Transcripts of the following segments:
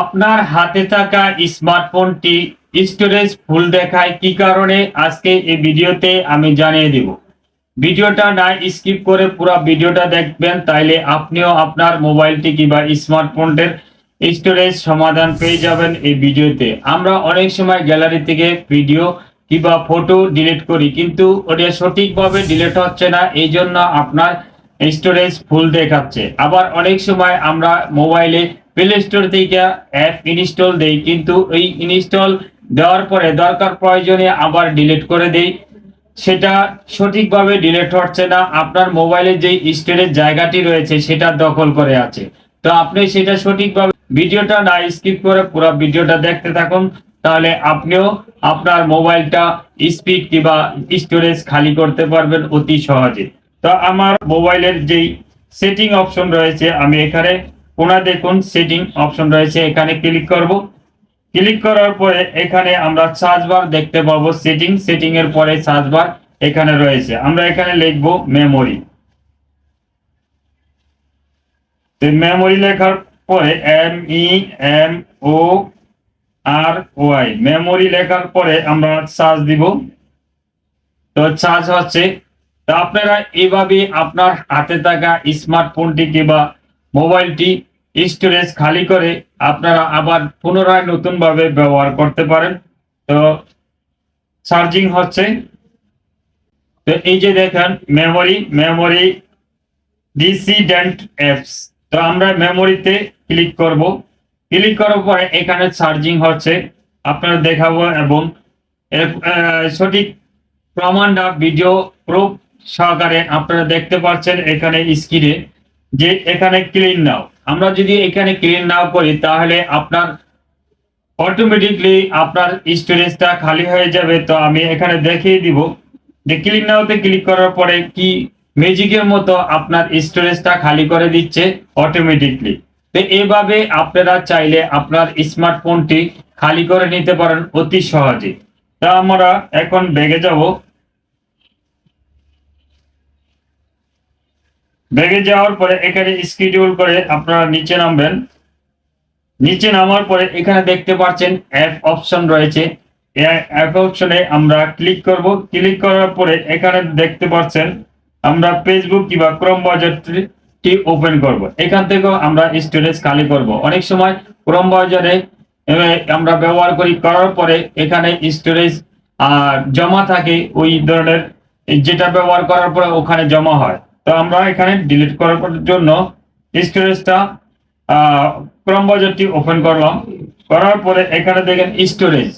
আপনার হাতে থাকা স্মার্টফোনটি স্টোরেজ ফুল দেখায় কি কারণে? আজকে এই ভিডিওতে আমি জানিয়ে দিব। ভিডিওটা না স্কিপ করে পুরো ভিডিওটা দেখবেন, তাইলে আপনিও আপনার মোবাইলটি কিংবা স্মার্টফোনটির স্টোরেজ সমাধান পেয়ে যাবেন এই ভিডিওতে। আমরা অনেক সময় গ্যালারি থেকে ভিডিও কিংবা ফটো ডিলিট করি, কিন্তু ওটা সঠিকভাবে ডিলিট হচ্ছে না এই জন্য আপনার স্টোরেজ ফুল দেখাচ্ছে। আবার অনেক সময় আমরা মোবাইলে প্লে স্টোর থেকে অ্যাপ ইনস্টল দেই, কিন্তু এই ইনস্টল দেওয়ার পরে দরকার প্রয়োজনে আবার ডিলিট করে দেই। সেটা সঠিকভাবে ডিলিট হচ্ছে না, আপনার মোবাইলে যে স্টোরেজ জায়গাটি রয়েছে সেটা দখল করে আছে। তো আপনি সেটা সঠিকভাবে ভিডিওটা না স্কিপ করে পুরো ভিডিওটা দেখতে থাকুন, তাহলে আপনিও আপনার মোবাইলটা স্পিড কিংবা স্টোরেজ খালি করতে পারবেন অতি সহজে। তো আমার মোবাইলের যেই সেটিং অপশন রয়েছে, আমি এখানে কোনা দেখুন সেটিং অপশন রয়েছে, এখানে ক্লিক করব। ক্লিক করার পরে এখানে আমরা সার্চ বার দেখতে পাবো সেটিং সেটিং এর পরে সার্চ বার এখানে রয়েছে। আমরা এখানে লিখব মেমোরি। মেমোরি লেখার পরে M E M O R Y. Memory লেখার পরে আমরা সার্চ দিব। তো চার্জ হচ্ছে তো আপনারা এইভাবে আপনার হাতে থাকা স্মার্টফোনটি কিংবা মোবাইলটি স্টোরেজ খালি করে আপনারা আবার পুনরায় নতুন ভাবে ব্যবহার করতে পারেন। তো চার্জিং হচ্ছে। তো এই যে দেখেন মেমোরি মেমোরি ডিসিডেন্ট অ্যাপস তো আমরা মেমোরিতে ক্লিক করব। ক্লিক করার পরে এখানে চার্জিং হচ্ছে। আপনারা দেখাবো এবং সঠিক প্রমাণটা ভিডিও প্রুফ সহকারে আপনারা দেখতে পাচ্ছেন এখানে স্ক্রিনে যে এখানে ক্লিন নাও আমরা যদি এখানে ক্লিন নাও করি, তাহলে আপনার অটোমেটিকলি আপনার স্টোরেজটা খালি হয়ে যাবে। তো আমি এখানে দেখিয়ে দিব যে ক্লিন নাওতে ক্লিক করার পরে কি ম্যাজিকের মতো আপনার স্টোরেজটা খালি করে দিচ্ছে অটোমেটিকলি তো এভাবে আপনারা চাইলে আপনার স্মার্টফোনটি খালি করে নিতে পারেন অতি সহজে। তা আমরা এখন বেগে যাব। বেগে যাওয়ার পরে এখানে স্কিডিউল করে আপনারা নিচে নামবেন। নিচে নামার পরে এখানে দেখতে পাচ্ছেন অ্যাপ অপশন রয়েছে। অ্যাপ অপশনে আমরা ক্লিক করব। ক্লিক করার পরে এখানে দেখতে পাচ্ছেন আমরা ফেসবুক কিংবা ক্রোম বাজারটি ওপেন করব। এখান থেকেও আমরা স্টোরেজ খালি করব। অনেক সময় ক্রোম বাজারে আমরা ব্যবহার করি করার পরে এখানে স্টোরেজ জমা থাকে ওই ধরনের, যেটা ব্যবহার করার পরে ওখানে জমা হয়। তো আমরা এখানে ডিলিট করার জন্য স্টোরেজটা ক্রম বাজারটি ওপেন করলাম। করার পরে এখানে দেখেন স্টোরেজ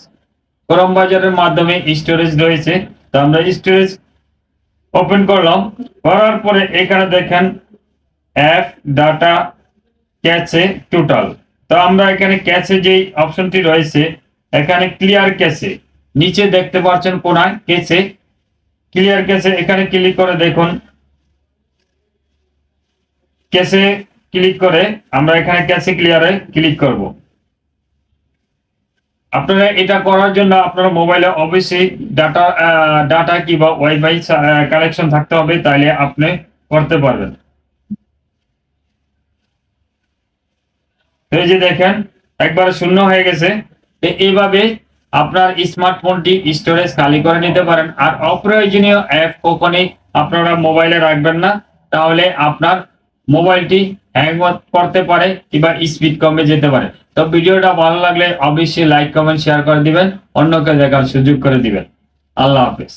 ক্রম বাজারের মাধ্যমে স্টোরেজ রয়েছে। তো আমরা স্টোরেজ ওপেন করলাম। করার পরে এখানে দেখেন অ্যাপ ডাটা ক্যাচে টোটাল তো আমরা এখানে ক্যাচে যেই অপশনটি রয়েছে, এখানে ক্লিয়ার ক্যাচে নিচে দেখতে পাচ্ছেন কোনায় ক্যাচে ক্লিয়ার ক্যাচে এখানে ক্লিক করে দেখুন। ক্যাশে ক্লিক করে আমরা এখানে ক্যাশে ক্লিয়ারে ক্লিক করব। আপনারা এটা করার জন্য আপনার মোবাইলে অবশ্যই ডাটা ডাটা কিংবা ওয়াইফাই কালেকশন থাকতে হবে, তাইলে আপনি করতে পারবেন। এই যে দেখেন, একবার শূন্য হয়ে গেছে। এইভাবে আপনার স্মার্টফোনটি স্টোরেজ খালি করে নিতে পারেন। আর অপ্রয়োজনীয় অ্যাপ কখনই আপনারা মোবাইলে রাখবেন না। তাহলে আপনার মোবাইলটি হ্যাং করতে পারে কিংবা স্পিড কমে যেতে পারে। তো ভিডিওটা ভালো লাগলে অবশ্যই লাইক কমেন্ট শেয়ার করে দিবেন। অন্যকে দেখার সুযোগ করে দিবেন। আল্লাহ হাফেজ।